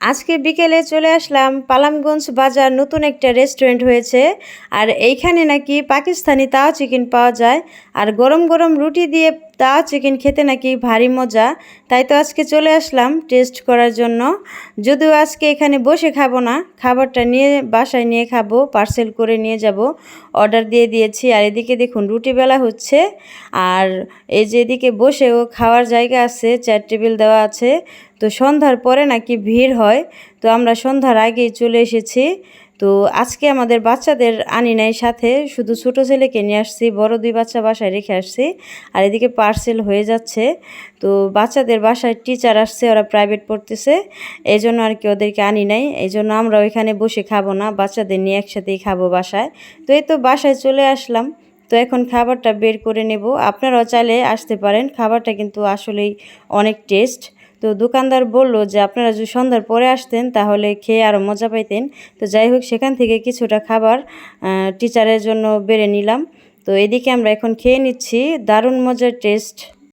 আজকে বিকেলে চলে আসলাম পালামগঞ্জ বাজার নতুন একটা রেস্টুরেন্ট হয়েছে, আর এইখানে নাকি পাকিস্তানি তাওয়া চিকেন পাওয়া যায়, আর গরম গরম রুটি দিয়ে তাওয়া চিকেন খেতে নাকি ভারী মজা, তাই তো আজকে চলে আসলাম টেস্ট করার জন্য। যদিও আজকে এখানে বসে খাব না, খাবারটা নিয়ে বাসায় নিয়ে খাব, পার্সেল করে নিয়ে যাব, অর্ডার দিয়ে দিয়েছি, আর এদিকে দেখুন রুটি বেলা হচ্ছে, আর এই যে এদিকে বসেও খাওয়ার জায়গা আছে চেয়ার টেবিল দেওয়া আছে তো সন্ধ্যার পরে নাকি ভিড় হয়, তো আমরা সন্ধ্যার আগেই চলে এসেছি। তো আজকে আমাদের বাচ্চাদের আনি নাই সাথে, শুধু ছোটো ছেলেকে নিয়ে আসছি, বড় দুই বাচ্চা বাসায় রেখে আসছি, আর এদিকে পার্সেল হয়ে যাচ্ছে। তো বাচ্চাদের বাসায় টিচার আসছে, ওরা প্রাইভেট পড়তেছে এই জন্য আর কি ওদেরকে আনি নাই এই জন্য আমরা ওইখানে বসে খাব না, বাচ্চাদের নিয়ে একসাথেই খাব বাসায়। তো এই তো বাসায় চলে আসলাম, তো এখন খাবারটা বের করে নেব। আপনারাও চাইলে আসতে পারেন, খাবারটা কিন্তু আসলেই অনেক টেস্ট তো দোকানদার বলল যে, আপনারা যদি সন্ধ্যার পরে আসতেন, তাহলে খেয়ে আরও মজা পাইতেন। তো যাই হোক, সেখান থেকে কিছুটা খাবার টিচারের জন্য বেড়ে নিলাম। তো এদিকে আমরা এখন খেয়ে নিচ্ছি। দারুণ মজার টেস্ট